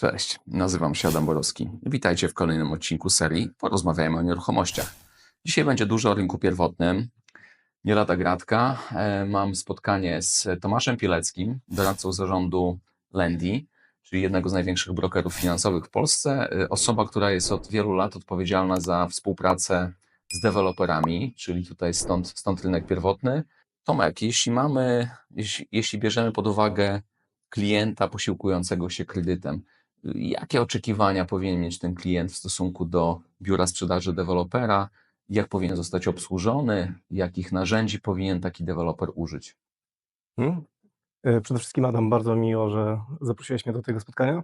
Cześć, nazywam się Adam Borowski. Witajcie w kolejnym odcinku serii Porozmawiajmy o nieruchomościach. Dzisiaj będzie dużo o rynku pierwotnym. Nie lada gratka. E, Mam spotkanie z Tomaszem Pileckim, doradcą zarządu Lendi, czyli jednego z największych brokerów finansowych w Polsce. E, Osoba, która jest od wielu lat odpowiedzialna za współpracę z deweloperami, czyli tutaj stąd, stąd rynek pierwotny. Tomek, jeśli mamy, jeśli, jeśli bierzemy pod uwagę klienta posiłkującego się kredytem, Jakie oczekiwania powinien mieć ten klient w stosunku do biura sprzedaży dewelopera? Jak powinien zostać obsłużony? Jakich narzędzi powinien taki deweloper użyć? Mhm. E, Przede wszystkim Adam, bardzo miło, że zaprosiłeś mnie do tego spotkania.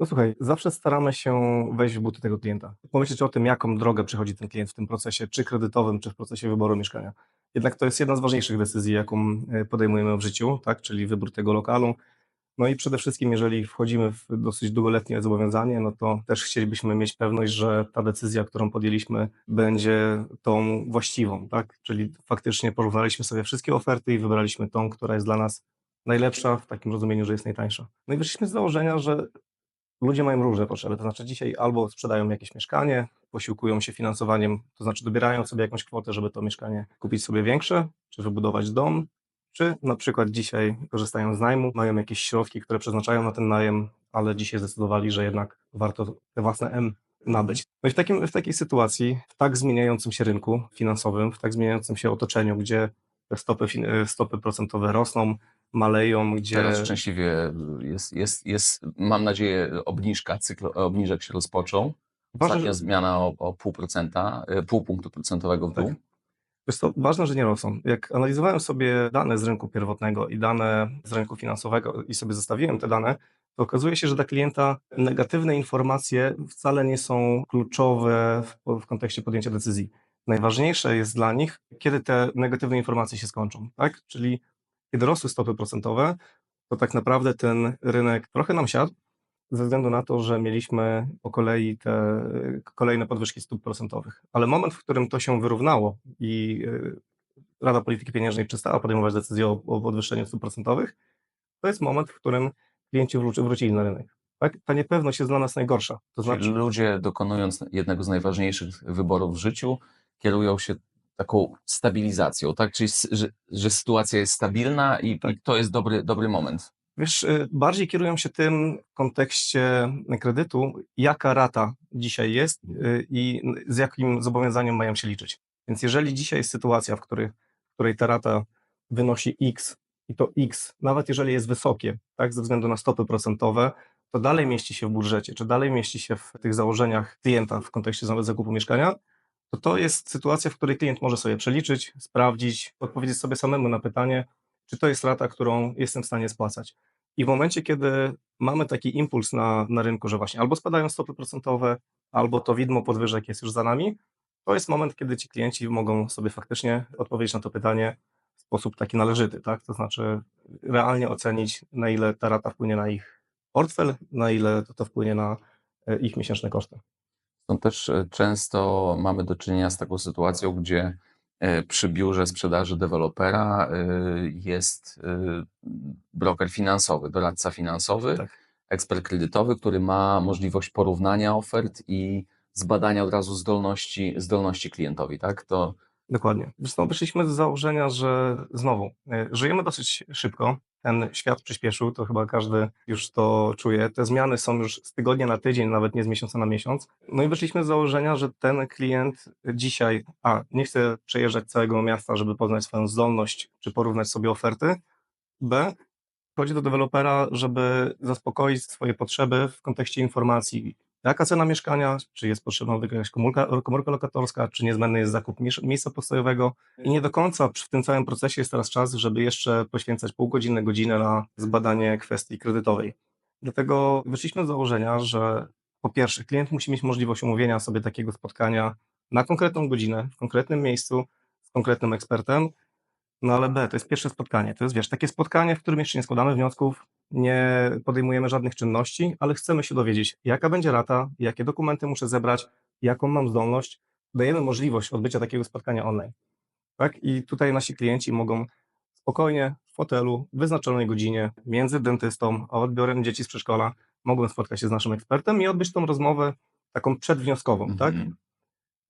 No słuchaj, zawsze staramy się wejść w buty tego klienta. Pomyśleć o tym, jaką drogę przechodzi ten klient w tym procesie, czy kredytowym, czy w procesie wyboru mieszkania. Jednak to jest jedna z ważniejszych decyzji, jaką e, podejmujemy w życiu, tak? czyli wybór tego lokalu. No i przede wszystkim, jeżeli wchodzimy w dosyć długoletnie zobowiązanie, no to też chcielibyśmy mieć pewność, że ta decyzja, którą podjęliśmy, będzie tą właściwą, tak? Czyli faktycznie porównaliśmy sobie wszystkie oferty i wybraliśmy tą, która jest dla nas najlepsza w takim rozumieniu, że jest najtańsza. No i wyszliśmy z założenia, że ludzie mają różne potrzeby, to znaczy dzisiaj albo sprzedają jakieś mieszkanie, posiłkują się finansowaniem, to znaczy dobierają sobie jakąś kwotę, żeby to mieszkanie kupić sobie większe, czy wybudować dom, czy na przykład dzisiaj korzystają z najmu, mają jakieś środki, które przeznaczają na ten najem, ale dzisiaj zdecydowali, że jednak warto te własne M nabyć. No i w, takim, w takiej sytuacji, w tak zmieniającym się rynku finansowym, w tak zmieniającym się otoczeniu, gdzie stopy, e, stopy procentowe rosną, maleją, gdzie... Teraz szczęśliwie jest, jest, jest mam nadzieję, obniżka, cykl obniżek się rozpoczął. Ostatnia zmiana o, o pół procenta, e, pół punktu procentowego w dół. Tak. Wiesz co, ważne, że nie rosną. Jak analizowałem sobie dane z rynku pierwotnego i dane z rynku finansowego i sobie zestawiłem te dane, to okazuje się, że dla klienta negatywne informacje wcale nie są kluczowe w, w kontekście podjęcia decyzji. Najważniejsze jest dla nich, kiedy te negatywne informacje się skończą, tak? Czyli kiedy rosły stopy procentowe, to tak naprawdę ten rynek trochę nam siadł, ze względu na to, że mieliśmy po kolei te kolejne podwyżki stóp procentowych. Ale moment, w którym to się wyrównało i y, Rada Polityki Pieniężnej przestała podejmować decyzję o, o podwyższeniu stóp procentowych, to jest moment, w którym klienci wróci, wrócili na rynek. Tak? Ta niepewność jest dla nas najgorsza. To Czyli znaczy, ludzie dokonując jednego z najważniejszych wyborów w życiu, kierują się taką stabilizacją, tak? Czyli że, że sytuacja jest stabilna i, Tak. i to jest dobry, dobry moment. Wiesz, y, bardziej kierują się tym w kontekście kredytu, jaka rata dzisiaj jest y, i z jakim zobowiązaniem mają się liczyć. Więc jeżeli dzisiaj jest sytuacja, w której, w której ta rata wynosi X i to X, nawet jeżeli jest wysokie, tak, ze względu na stopy procentowe, to dalej mieści się w budżecie, czy dalej mieści się w tych założeniach klienta w kontekście nawet zakupu mieszkania, to to jest sytuacja, w której klient może sobie przeliczyć, sprawdzić, odpowiedzieć sobie samemu na pytanie, czy to jest rata, którą jestem w stanie spłacać. I w momencie, kiedy mamy taki impuls na, na rynku, że właśnie albo spadają stopy procentowe, albo to widmo podwyżek jest już za nami, to jest moment, kiedy ci klienci mogą sobie faktycznie odpowiedzieć na to pytanie w sposób taki należyty, tak? To znaczy realnie ocenić, na ile ta rata wpłynie na ich portfel, na ile to, to wpłynie na e, ich miesięczne koszty. Stąd też e, często mamy do czynienia z taką sytuacją, gdzie przy biurze sprzedaży dewelopera e, jest e, broker finansowy, doradca finansowy, Tak. ekspert kredytowy, który ma możliwość porównania ofert i zbadania od razu zdolności, zdolności klientowi, tak? To Dokładnie. Zresztą wyszliśmy z założenia, że znowu e, żyjemy dosyć szybko. Ten świat przyspieszył, to chyba każdy już to czuje. Te zmiany są już z tygodnia na tydzień, nawet nie z miesiąca na miesiąc. No i wyszliśmy z założenia, że ten klient dzisiaj, a nie chce przejeżdżać całego miasta, żeby poznać swoją zdolność, czy porównać sobie oferty. B, chodzi do dewelopera, żeby zaspokoić swoje potrzeby w kontekście informacji, jaka cena mieszkania, czy jest potrzebna jakaś komórka, komórka lokatorska, czy niezbędny jest zakup miejsca postojowego. I nie do końca w tym całym procesie jest teraz czas, żeby jeszcze poświęcać pół godziny, godzinę na zbadanie kwestii kredytowej. Dlatego wyszliśmy z założenia, że po pierwsze, klient musi mieć możliwość umówienia sobie takiego spotkania na konkretną godzinę, w konkretnym miejscu, z konkretnym ekspertem, no ale B, to jest pierwsze spotkanie. To jest, wiesz, takie spotkanie, w którym jeszcze nie składamy wniosków, nie podejmujemy żadnych czynności, ale chcemy się dowiedzieć, jaka będzie rata, jakie dokumenty muszę zebrać, jaką mam zdolność. Dajemy możliwość odbycia takiego spotkania online. Tak? I tutaj nasi klienci mogą spokojnie w fotelu, w wyznaczonej godzinie, między dentystą a odbiorem dzieci z przedszkola, mogłem spotkać się z naszym ekspertem i odbyć tą rozmowę taką przedwnioskową, tak? Mhm.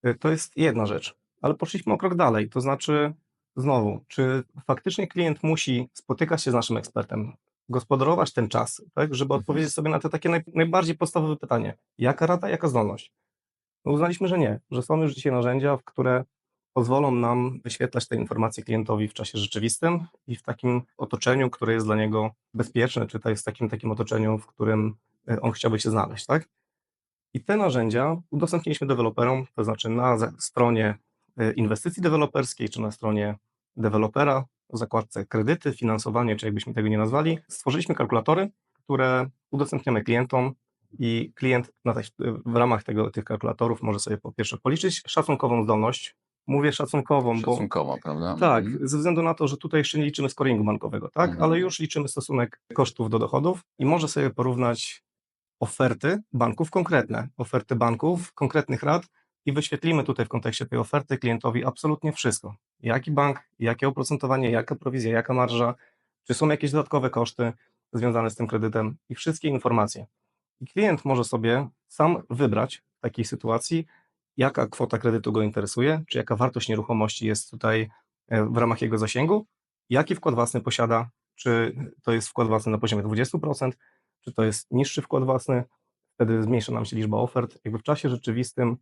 Y, To jest jedna rzecz, ale poszliśmy o krok dalej, to znaczy znowu, czy faktycznie klient musi spotykać się z naszym ekspertem, gospodarować ten czas, tak, żeby Mhm. odpowiedzieć sobie na te takie naj, najbardziej podstawowe pytanie, jaka rata, jaka zdolność? No uznaliśmy, że nie, że są już dzisiaj narzędzia, które pozwolą nam wyświetlać te informacje klientowi w czasie rzeczywistym i w takim otoczeniu, które jest dla niego bezpieczne, czy to jest takim takim otoczeniu, w którym y, on chciałby się znaleźć, tak? I te narzędzia udostępniliśmy deweloperom, to znaczy na stronie e, inwestycji deweloperskiej, czy na stronie dewelopera, w zakładce kredyty, finansowanie, czy jakbyśmy tego nie nazwali, stworzyliśmy kalkulatory, które udostępniamy klientom i klient w ramach tego, tych kalkulatorów może sobie po pierwsze policzyć szacunkową zdolność. Mówię szacunkową, bo Szacunkowo, prawda? tak, Mhm. ze względu na to, że tutaj jeszcze nie liczymy scoringu bankowego, tak, Mhm. ale już liczymy stosunek kosztów do dochodów i może sobie porównać oferty banków konkretne, oferty banków, konkretnych rat i wyświetlimy tutaj w kontekście tej oferty klientowi absolutnie wszystko. Jaki bank, jakie oprocentowanie, jaka prowizja, jaka marża, czy są jakieś dodatkowe koszty związane z tym kredytem i wszystkie informacje. I klient może sobie sam wybrać w takiej sytuacji, jaka kwota kredytu go interesuje, czy jaka wartość nieruchomości jest tutaj e, w ramach jego zasięgu, jaki wkład własny posiada, czy to jest wkład własny na poziomie 20%, czy to jest niższy wkład własny, wtedy zmniejsza nam się liczba ofert. Jakby w czasie rzeczywistym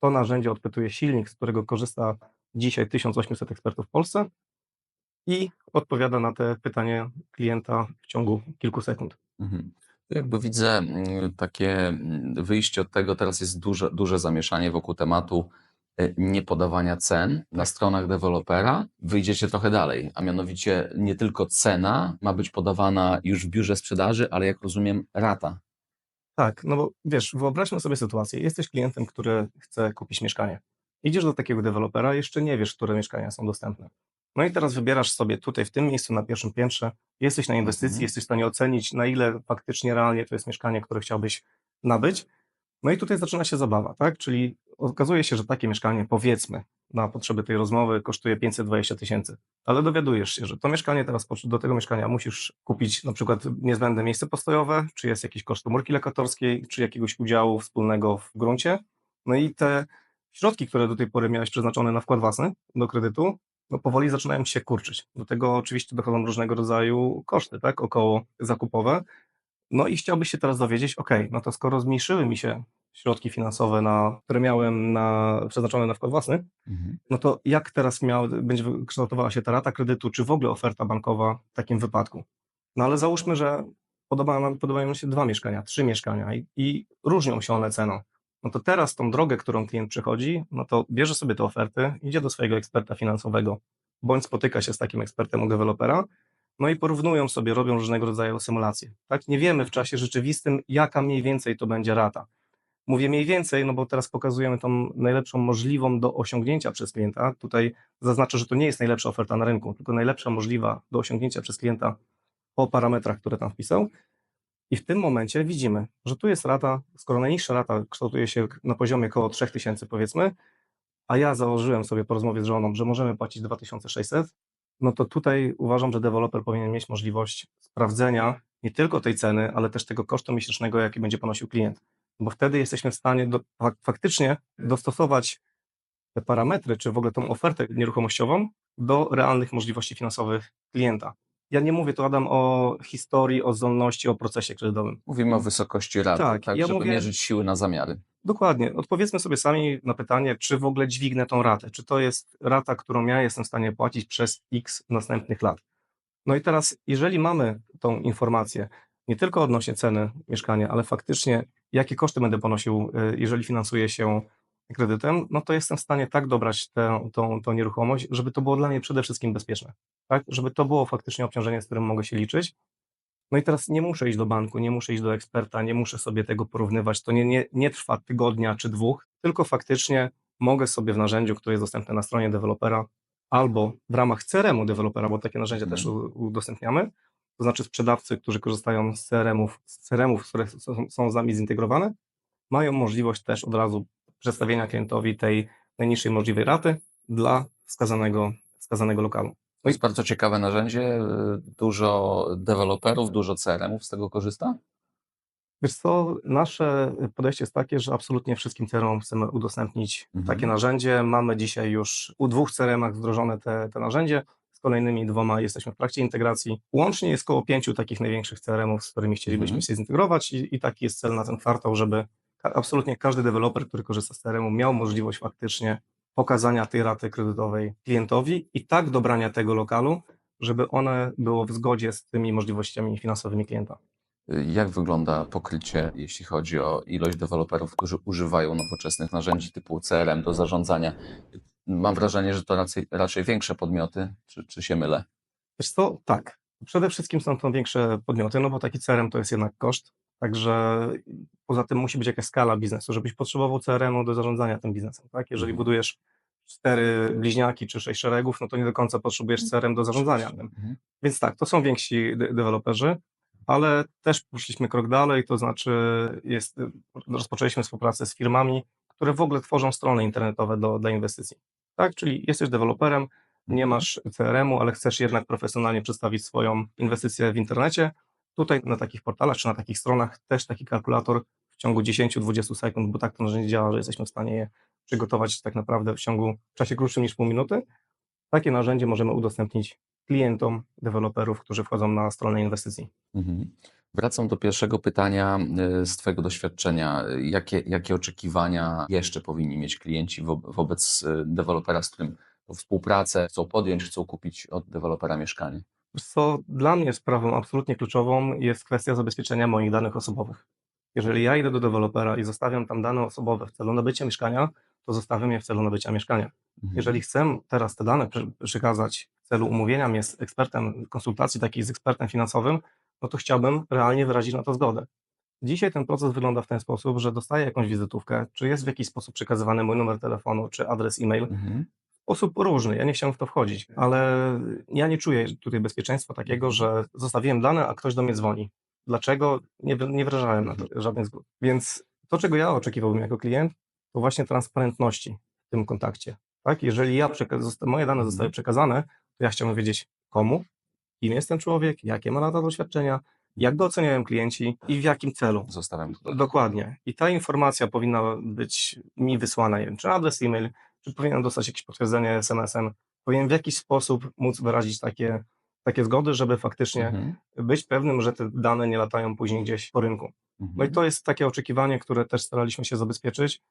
to narzędzie odpytuje silnik, z którego korzysta dzisiaj 1800 ekspertów w Polsce i odpowiada na te pytania klienta w ciągu kilku sekund. Mhm. Jakby widzę mm, takie mm, wyjście od tego, teraz jest duże, duże zamieszanie wokół tematu e, niepodawania cen na stronach dewelopera. Wyjdziecie trochę dalej, a mianowicie nie tylko cena ma być podawana już w biurze sprzedaży, ale jak rozumiem rata. Tak, no bo wiesz, wyobraźmy sobie sytuację. Jesteś klientem, który chce kupić mieszkanie. Idziesz do takiego dewelopera, jeszcze nie wiesz, które mieszkania są dostępne. No i teraz wybierasz sobie tutaj, w tym miejscu, na pierwszym piętrze, jesteś na inwestycji, Mhm. jesteś w stanie ocenić, na ile faktycznie realnie to jest mieszkanie, które chciałbyś nabyć. No i tutaj zaczyna się zabawa, tak? Czyli okazuje się, że takie mieszkanie, powiedzmy, na potrzeby tej rozmowy kosztuje 520 tysięcy, ale dowiadujesz się, że to mieszkanie teraz, do tego mieszkania musisz kupić na przykład niezbędne miejsce postojowe, czy jest jakiś koszt komórki lokatorskiej, czy jakiegoś udziału wspólnego w gruncie. No i te środki, które do tej pory miałeś przeznaczone na wkład własny do kredytu, no powoli zaczynają się kurczyć. Do tego oczywiście dochodzą różnego rodzaju koszty, tak, około zakupowe. No i chciałbyś się teraz dowiedzieć, ok, no to skoro zmniejszyły mi się środki finansowe, na, które miałem na, przeznaczone na wkład własny, Mhm. no to jak teraz miał, będzie kształtowała się ta rata kredytu, czy w ogóle oferta bankowa w takim wypadku? No ale załóżmy, że podoba nam, podobają nam się dwa mieszkania, trzy mieszkania i, i różnią się one ceną. No to teraz tą drogę, którą klient przychodzi, no to bierze sobie te oferty, idzie do swojego eksperta finansowego, bądź spotyka się z takim ekspertem u dewelopera, no i porównują sobie, robią różnego rodzaju symulacje. Tak? Nie wiemy w czasie rzeczywistym, jaka mniej więcej to będzie rata. Mówię mniej więcej, no bo teraz pokazujemy tą najlepszą możliwą do osiągnięcia przez klienta. Tutaj zaznaczę, że to nie jest najlepsza oferta na rynku, tylko najlepsza możliwa do osiągnięcia przez klienta po parametrach, które tam wpisał. I w tym momencie widzimy, że tu jest rata, skoro najniższa rata kształtuje się na poziomie około 3000 powiedzmy, a ja założyłem sobie po rozmowie z żoną, że możemy płacić 2600, no to tutaj uważam, że deweloper powinien mieć możliwość sprawdzenia nie tylko tej ceny, ale też tego kosztu miesięcznego, jaki będzie ponosił klient. Bo wtedy jesteśmy w stanie do, fak- faktycznie dostosować te parametry, czy w ogóle tą ofertę nieruchomościową do realnych możliwości finansowych klienta. Ja nie mówię tu, Adam, o historii, o zdolności, o procesie kredytowym. Mówimy o wysokości raty, Tak, tak, ja żeby mówię- mierzyć siły na zamiary. Dokładnie. Odpowiedzmy sobie sami na pytanie, czy w ogóle dźwignę tą ratę. Czy to jest rata, którą ja jestem w stanie płacić przez x następnych lat. No i teraz, jeżeli mamy tą informację, nie tylko odnośnie ceny mieszkania, ale faktycznie jakie koszty będę ponosił, y, jeżeli finansuję się kredytem, no to jestem w stanie tak dobrać tę, tą, tą nieruchomość, żeby to było dla mnie przede wszystkim bezpieczne. Tak? Żeby to było faktycznie obciążenie, z którym mogę się liczyć. No i teraz nie muszę iść do banku, nie muszę iść do eksperta, nie muszę sobie tego porównywać. To nie, nie, nie trwa tygodnia czy dwóch, tylko faktycznie mogę sobie w narzędziu, które jest dostępne na stronie dewelopera, albo w ramach CRM-u dewelopera, bo takie narzędzia też u- udostępniamy, to znaczy sprzedawcy, którzy korzystają z CRM-ów, z CRM-ów, które są, są z nami zintegrowane, mają możliwość też od razu przedstawienia klientowi tej najniższej możliwej raty dla wskazanego, wskazanego lokalu. To jest bardzo ciekawe narzędzie. Dużo deweloperów, dużo CRM-ów z tego korzysta? Wiesz co, nasze podejście jest takie, że absolutnie wszystkim CRM chcemy udostępnić Mhm. takie narzędzie. Mamy dzisiaj już u dwóch CRM-ach wdrożone te, te narzędzie, z kolejnymi dwoma jesteśmy w trakcie integracji. Łącznie jest około pięciu takich największych CRM-ów, z którymi chcielibyśmy Mhm. się zintegrować i, i taki jest cel na ten kwartał, żeby absolutnie każdy deweloper, który korzysta z CRM-u miał możliwość faktycznie pokazania tej raty kredytowej klientowi i tak dobrania tego lokalu, żeby one było w zgodzie z tymi możliwościami finansowymi klienta. Jak wygląda pokrycie, jeśli chodzi o ilość deweloperów, którzy używają nowoczesnych narzędzi typu CRM do zarządzania? Mam wrażenie, że to raczej, raczej większe podmioty, czy, czy się mylę? Wiesz co, tak. Przede wszystkim są to większe podmioty, no bo taki CRM to jest jednak koszt, także poza tym musi być jakaś skala biznesu, żebyś potrzebował CRM-u do zarządzania tym biznesem, tak? Jeżeli Mhm. budujesz cztery bliźniaki czy sześć szeregów, no to nie do końca potrzebujesz CRM do zarządzania tym. Mhm. Więc tak, to są więksi de- deweloperzy, ale też poszliśmy krok dalej, to znaczy jest, rozpoczęliśmy współpracę z firmami, które w ogóle tworzą strony internetowe do, dla inwestycji. Tak, czyli jesteś deweloperem, nie masz CRM-u, ale chcesz jednak profesjonalnie przedstawić swoją inwestycję w internecie. Tutaj na takich portalach czy na takich stronach też taki kalkulator w ciągu 10-20 sekund, bo tak to narzędzie działa, że jesteśmy w stanie je przygotować tak naprawdę w ciągu w czasie krótszym niż pół minuty. Takie narzędzie możemy udostępnić klientom deweloperów, którzy wchodzą na stronę inwestycji. Mhm. Wracam do pierwszego pytania y, z Twojego doświadczenia. Jakie, jakie oczekiwania jeszcze powinni mieć klienci wo, wobec y, dewelopera, z którym tą współpracę chcą podjąć, chcą kupić od dewelopera mieszkanie? Co dla mnie sprawą absolutnie kluczową jest kwestia zabezpieczenia moich danych osobowych. Jeżeli ja idę do dewelopera i zostawiam tam dane osobowe w celu nabycia mieszkania, to zostawiam je w celu nabycia mieszkania. Mhm. Jeżeli chcę teraz te dane prze- przekazać w celu umówienia mnie z ekspertem, konsultacji takiej z ekspertem finansowym, no to chciałbym realnie wyrazić na to zgodę. Dzisiaj ten proces wygląda w ten sposób, że dostaję jakąś wizytówkę, czy jest w jakiś sposób przekazywany mój numer telefonu, czy adres e-mail, Mhm. Sposób różny. Ja nie chciałem w to wchodzić, ale ja nie czuję tutaj bezpieczeństwa takiego, że zostawiłem dane, a ktoś do mnie dzwoni. Dlaczego? Nie, nie wyrażałem na to żadnych zgód. Więc to, czego ja oczekiwałbym jako klient, to właśnie transparentności w tym kontakcie. Tak? Jeżeli ja moje dane zostały przekazane, to ja chciałbym wiedzieć komu, kim jest ten człowiek, jakie ma lata doświadczenia, jak go oceniają klienci i w jakim celu. Zostawiam tutaj. Dokładnie. I ta informacja powinna być mi wysłana, nie wiem, czy adres e-mail, czy powinienem dostać jakieś potwierdzenie SMS-em. Powinien w jakiś sposób móc wyrazić takie, takie zgody, żeby faktycznie Mhm. być pewnym, że te dane nie latają później gdzieś po rynku. No i Mhm. to jest takie oczekiwanie, które też staraliśmy się zabezpieczyć. To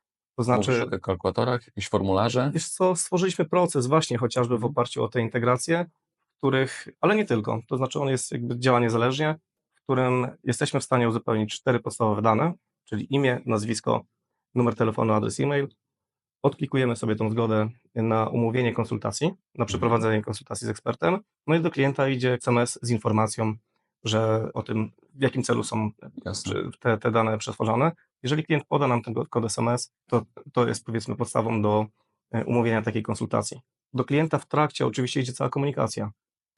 Mówisz znaczy, o kalkulatorach, jakieś formularze? wiesz co, stworzyliśmy proces właśnie chociażby w oparciu o te integracje, w których, ale nie tylko, to znaczy on jest jakby działa niezależnie, w którym jesteśmy w stanie uzupełnić cztery podstawowe dane, czyli imię, nazwisko, numer telefonu, adres e-mail. Odklikujemy sobie tą zgodę na umówienie konsultacji, na przeprowadzenie konsultacji z ekspertem, no i do klienta idzie SMS z informacją, że o tym, w jakim celu są te, te dane przetworzone. Jeżeli klient poda nam ten kod SMS, to, to jest powiedzmy podstawą do e, umówienia takiej konsultacji. Do klienta w trakcie oczywiście idzie cała komunikacja.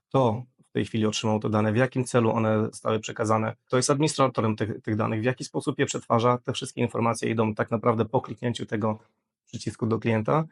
Kto w tej chwili otrzymał te dane, w jakim celu one zostały przekazane, kto jest administratorem tych, tych danych, w jaki sposób je przetwarza. Te wszystkie informacje idą tak naprawdę po kliknięciu tego przycisku do klienta.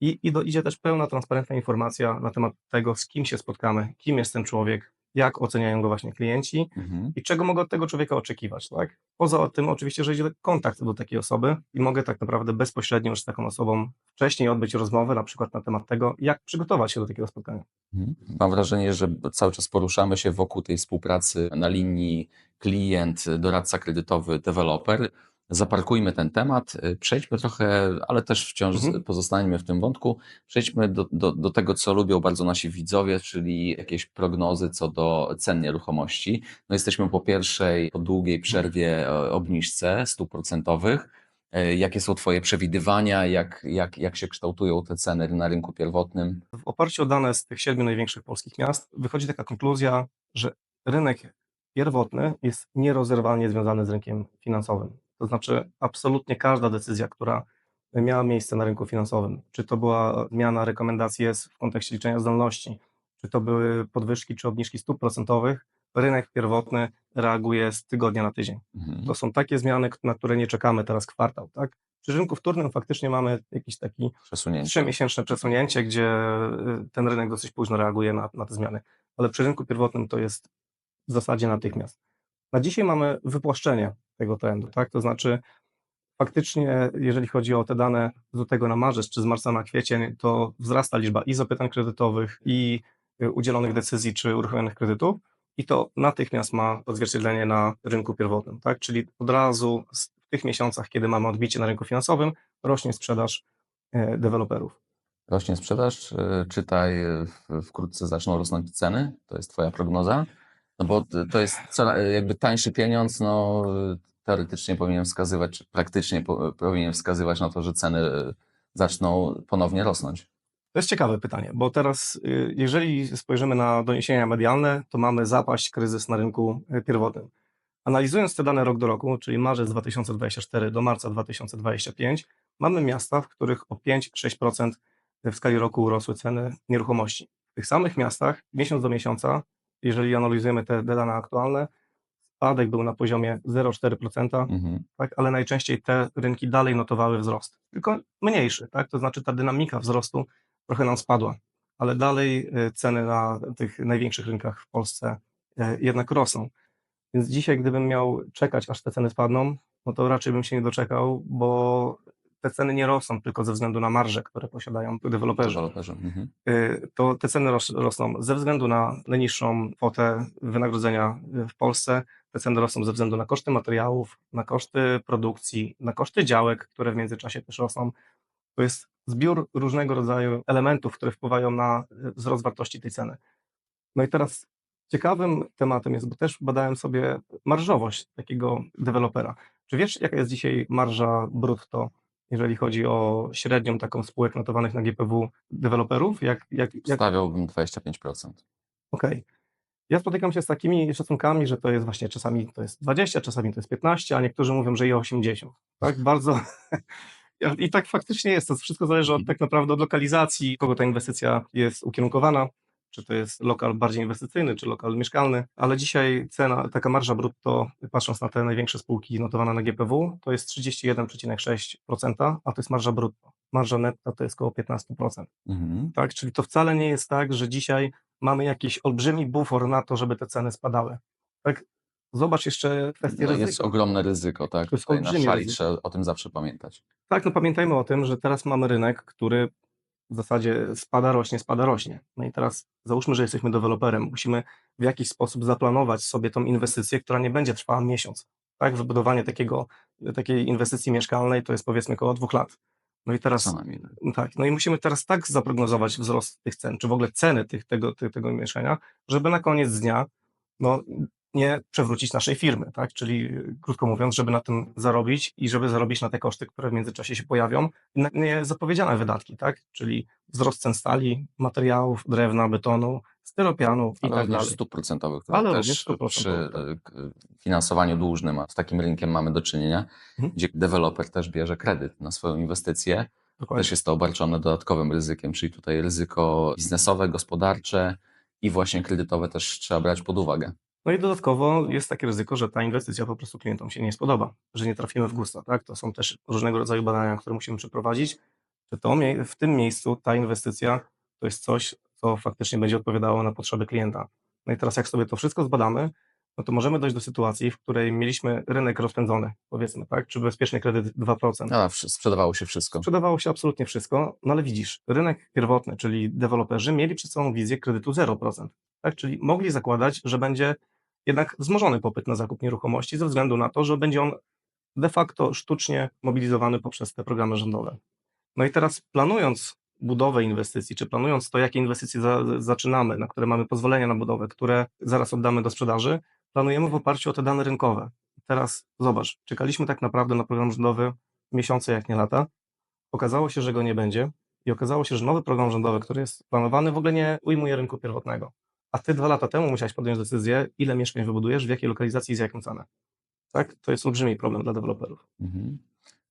I, i do, idzie też pełna, transparentna informacja na temat tego, z kim się spotkamy, kim jest ten człowiek, jak oceniają go właśnie klienci, Mhm. i czego mogę od tego człowieka oczekiwać, tak? Poza tym oczywiście, że idzie kontakt do takiej osoby i mogę tak naprawdę bezpośrednio już z taką osobą wcześniej odbyć rozmowę na przykład na temat tego, jak przygotować się do takiego spotkania. Mhm. Mam wrażenie, że cały czas poruszamy się wokół tej współpracy na linii klient, doradca kredytowy, deweloper. Zaparkujmy ten temat, y, przejdźmy trochę, ale też wciąż Mhm. pozostańmy w tym wątku. Przejdźmy do, do, do tego, co lubią bardzo nasi widzowie, czyli jakieś prognozy co do cen nieruchomości. No jesteśmy po pierwszej, po długiej przerwie obniżce stóp procentowych. E, Jakie są Twoje przewidywania? Jak, jak, jak się kształtują te ceny na rynku pierwotnym? W oparciu o dane z tych siedmiu największych polskich miast wychodzi taka konkluzja, że rynek pierwotny jest nierozerwalnie związany z rynkiem finansowym. To znaczy absolutnie każda decyzja, która miała miejsce na rynku finansowym, czy to była zmiana rekomendacji w kontekście liczenia zdolności, czy to były podwyżki czy obniżki stóp procentowych, rynek pierwotny reaguje z tygodnia na tydzień. Mhm. To są takie zmiany, na które nie czekamy teraz kwartał. Tak? Przy rynku wtórnym faktycznie mamy jakiś taki trzymiesięczne przesunięcie, gdzie y, ten rynek dosyć późno reaguje na, na te zmiany. Ale przy rynku pierwotnym to jest w zasadzie natychmiast. Na dzisiaj mamy wypłaszczenie tego trendu, tak? To znaczy faktycznie, jeżeli chodzi o te dane z lutego na marzec czy z marca na kwiecień, to wzrasta liczba i zapytań kredytowych, i y, udzielonych decyzji czy uruchomionych kredytów i to natychmiast ma odzwierciedlenie na rynku pierwotnym, tak? Czyli od razu w tych miesiącach, kiedy mamy odbicie na rynku finansowym, rośnie sprzedaż e, deweloperów. Rośnie sprzedaż, e, czytaj, e, wkrótce zaczną rosnąć ceny, to jest twoja prognoza, no bo to jest e, jakby tańszy pieniądz, no e, teoretycznie powinien wskazywać, czy praktycznie po, powinien wskazywać na to, że ceny e, zaczną ponownie rosnąć. To jest ciekawe pytanie, bo teraz, y, jeżeli spojrzymy na doniesienia medialne, to mamy zapaść, kryzys na rynku y, pierwotnym. Analizując te dane rok do roku, czyli marzec 2024 do marca 2025, mamy miasta, w których o 5-6% w skali roku urosły ceny nieruchomości. W tych samych miastach, miesiąc do miesiąca, jeżeli analizujemy te dane aktualne, spadek był na poziomie 0,4%, Mhm. tak, ale najczęściej te rynki dalej notowały wzrost, tylko mniejszy, tak, to znaczy ta dynamika wzrostu trochę nam spadła, ale dalej y, ceny na tych największych rynkach w Polsce y, jednak rosną. Więc dzisiaj, gdybym miał czekać, aż te ceny spadną, no to raczej bym się nie doczekał, bo te ceny nie rosną tylko ze względu na marże, które posiadają deweloperzy Deweloperzy. Mhm. y, to te ceny ros- rosną ze względu na najniższą kwotę wynagrodzenia w Polsce. Te ceny rosną ze względu na koszty materiałów, na koszty produkcji, na koszty działek, które w międzyczasie też rosną. To jest zbiór różnego rodzaju elementów, które wpływają na y, wzrost wartości tej ceny. No i teraz ciekawym tematem jest, bo też badałem sobie marżowość takiego dewelopera. Czy wiesz, jaka jest dzisiaj marża brutto, jeżeli chodzi o średnią taką spółek notowanych na GPW deweloperów? Jak, jak, jak, Stawiałbym 25%. Okej. Ja spotykam się z takimi szacunkami, że to jest właśnie czasami to jest 20, czasami to jest 15, a niektórzy mówią, że i 80. Tak, bardzo. I tak faktycznie jest. To wszystko zależy od tak naprawdę od lokalizacji, kogo ta inwestycja jest ukierunkowana. Czy to jest lokal bardziej inwestycyjny, czy lokal mieszkalny, ale dzisiaj cena, taka marża brutto, patrząc na te największe spółki notowane na GPW, to jest 31,6%, a to jest marża brutto. Marża netta to jest około 15% Mhm. tak? Czyli to wcale nie jest tak, że dzisiaj mamy jakiś olbrzymi bufor na to, żeby te ceny spadały. Tak? Zobacz jeszcze kwestię No, jest ryzyka. ogromne ryzyko, tak? To jest Tutaj na szali ryzyko. trzeba o tym zawsze pamiętać. Tak, no pamiętajmy o tym, że teraz mamy rynek, który w zasadzie spada, rośnie, spada, rośnie. No i teraz załóżmy, że jesteśmy deweloperem, musimy w jakiś sposób zaplanować sobie tą inwestycję, która nie będzie trwała miesiąc. Tak, wybudowanie takiego, takiej inwestycji mieszkalnej to jest powiedzmy około dwóch lat. No i teraz najmniej. Tak, no i musimy teraz tak zaprognozować wzrost tych cen, czy w ogóle ceny tych, tego, tych, tego mieszkania, żeby na koniec dnia no, nie przewrócić naszej firmy, tak? Czyli krótko mówiąc, żeby na tym zarobić i żeby zarobić na te koszty, które w międzyczasie się pojawią, na niezapowiedziane wydatki, tak? Czyli wzrost cen stali, materiałów, drewna, betonu, styropianu i tak dalej. stóp procentowych, które Ale też przy procentowych, e, finansowaniu dłużnym, a z takim rynkiem mamy do czynienia, Mhm. gdzie deweloper też bierze kredyt na swoją inwestycję. Dokładnie. Też jest to obarczone dodatkowym ryzykiem, czyli tutaj ryzyko biznesowe, gospodarcze i właśnie kredytowe też trzeba brać pod uwagę. No i dodatkowo jest takie ryzyko, że ta inwestycja po prostu klientom się nie spodoba, że nie trafimy w gusta, tak? To są też różnego rodzaju badania, które musimy przeprowadzić, czy to w tym miejscu ta inwestycja to jest coś, co faktycznie będzie odpowiadało na potrzeby klienta. No i teraz jak sobie to wszystko zbadamy, no to możemy dojść do sytuacji, w której mieliśmy rynek rozpędzony, powiedzmy, tak? Czy bezpieczny kredyt 2%. A, sprzedawało się wszystko. Sprzedawało się absolutnie wszystko, no ale widzisz, rynek pierwotny, czyli deweloperzy, mieli przed sobą wizję kredytu 0%, tak? czyli mogli zakładać, że będzie jednak wzmożony popyt na zakup nieruchomości ze względu na to, że będzie on de facto sztucznie mobilizowany poprzez te programy rządowe. No i teraz planując budowę inwestycji, czy planując to, jakie inwestycje za, zaczynamy, na które mamy pozwolenia na budowę, które zaraz oddamy do sprzedaży, planujemy w oparciu o te dane rynkowe. Teraz zobacz, czekaliśmy tak naprawdę na program rządowy miesiące, jak nie lata. Okazało się, że go nie będzie i okazało się, że nowy program rządowy, który jest planowany, w ogóle nie ujmuje rynku pierwotnego. A ty dwa lata temu musiałeś podjąć decyzję, ile mieszkań wybudujesz, w jakiej lokalizacji i za jaką cenę. Tak? To jest olbrzymi problem dla deweloperów. Mhm.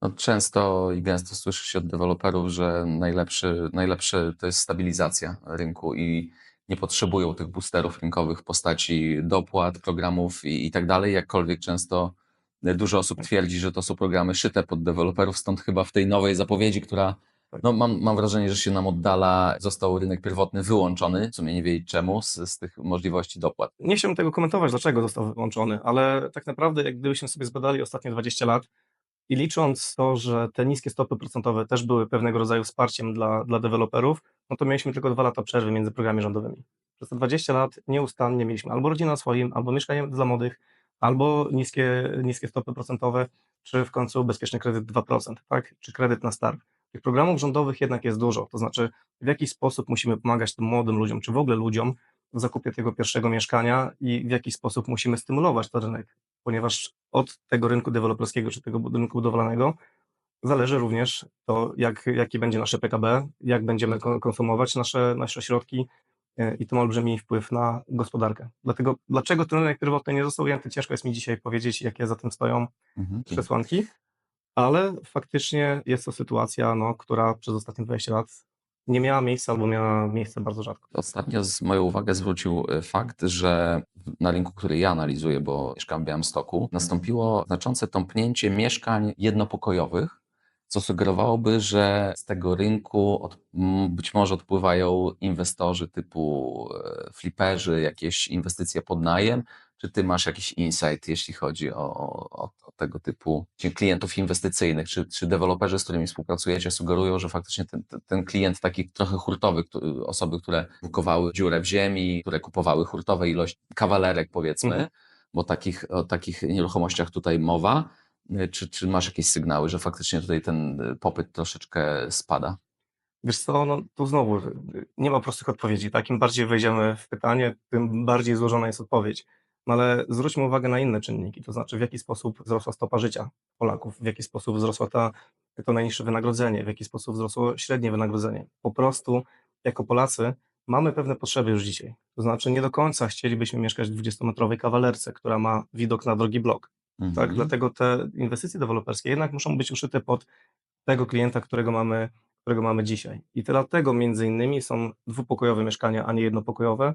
No, często i gęsto słyszy się od deweloperów, że najlepszy, najlepsze to jest stabilizacja rynku i nie potrzebują tych boosterów rynkowych w postaci dopłat, programów i, i tak dalej. Jakkolwiek często dużo osób twierdzi, że to są programy szyte pod deweloperów, stąd chyba w tej nowej zapowiedzi, która No, mam, mam wrażenie, że się nam oddala, został rynek pierwotny wyłączony, w sumie nie wiedzieć czemu, z, z tych możliwości dopłat. Nie chciałbym tego komentować, dlaczego został wyłączony, ale tak naprawdę, jak gdybyśmy sobie zbadali ostatnie 20 lat i licząc to, że te niskie stopy procentowe też były pewnego rodzaju wsparciem dla, dla deweloperów, no to mieliśmy tylko dwa lata przerwy między programami rządowymi. Przez te 20 lat nieustannie mieliśmy albo rodzinę na swoim, albo mieszkanie dla młodych, albo niskie, niskie stopy procentowe, czy w końcu bezpieczny kredyt 2%, tak? czy kredyt na start. Tych programów rządowych jednak jest dużo, to znaczy w jaki sposób musimy pomagać tym młodym ludziom, czy w ogóle ludziom w zakupie tego pierwszego mieszkania i w jaki sposób musimy stymulować ten rynek, ponieważ od tego rynku deweloperskiego, czy tego rynku budowlanego zależy również to, jak, jaki będzie nasze PKB, jak będziemy ko- konsumować nasze, nasze środki e, i to ma olbrzymi wpływ na gospodarkę. Dlatego, dlaczego ten rynek pierwotny nie został ujęty, ciężko jest mi dzisiaj powiedzieć, jakie za tym stoją Mhm. przesłanki, ale faktycznie jest to sytuacja, no, która przez ostatnie 20 lat nie miała miejsca albo miała miejsce bardzo rzadko. Ostatnio z moją uwagę zwrócił e, fakt, że na rynku, który ja analizuję, bo mieszkam w Białymstoku, nastąpiło znaczące tąpnięcie mieszkań jednopokojowych, co sugerowałoby, że z tego rynku od, być może odpływają inwestorzy typu e, fliperzy, jakieś inwestycje pod najem. Czy ty masz jakiś insight, jeśli chodzi o, o, o tego typu klientów inwestycyjnych? Czy, czy deweloperzy, z którymi współpracujecie, sugerują, że faktycznie ten, ten- klient taki trochę hurtowy, któ- osoby, które bukowały dziurę w ziemi, które kupowały hurtowe ilość kawalerek, powiedzmy, Mhm. bo takich, o takich nieruchomościach tutaj mowa. Y, Czy, czy masz jakieś sygnały, że faktycznie tutaj ten y, popyt troszeczkę spada? Wiesz co, no tu znowu y, nie ma prostych odpowiedzi, tak? Im bardziej wejdziemy w pytanie, tym bardziej złożona jest odpowiedź. No ale zwróćmy uwagę na inne czynniki, to znaczy w jaki sposób wzrosła stopa życia Polaków, w jaki sposób wzrosła ta, to najniższe wynagrodzenie, w jaki sposób wzrosło średnie wynagrodzenie. Po prostu jako Polacy mamy pewne potrzeby już dzisiaj. To znaczy nie do końca chcielibyśmy mieszkać w 20-metrowej kawalerce, która ma widok na drogi blok. Tak, Mhm. dlatego te inwestycje deweloperskie jednak muszą być uszyte pod tego klienta, którego mamy, którego mamy dzisiaj. I dlatego między innymi są dwupokojowe mieszkania, a nie jednopokojowe.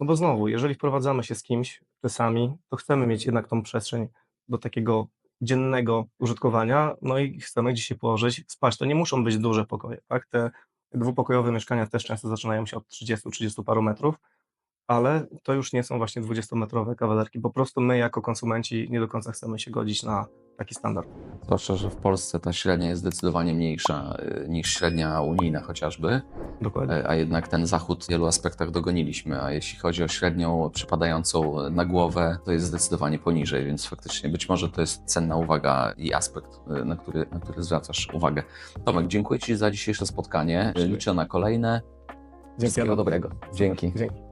No bo znowu, jeżeli wprowadzamy się z kimś czasami, to chcemy mieć jednak tą przestrzeń do takiego dziennego użytkowania, no i chcemy gdzieś się położyć, spać. To nie muszą być duże pokoje, tak? Te dwupokojowe mieszkania też często zaczynają się od 30-30 paru metrów, ale to już nie są właśnie 20-metrowe kawalerki. Po prostu my jako konsumenci nie do końca chcemy się godzić na taki standard. Zwłaszcza, że w Polsce ta średnia jest zdecydowanie mniejsza y, niż średnia unijna chociażby, Dokładnie. e, a jednak ten zachód w wielu aspektach dogoniliśmy, a jeśli chodzi o średnią przypadającą na głowę, to jest zdecydowanie poniżej, więc faktycznie być może to jest cenna uwaga i aspekt, y, na który, na który zwracasz uwagę. Tomek, dziękuję Ci za dzisiejsze spotkanie, liczę na kolejne. Wszystkiego Adam. dobrego. Dzięki. Dzięki.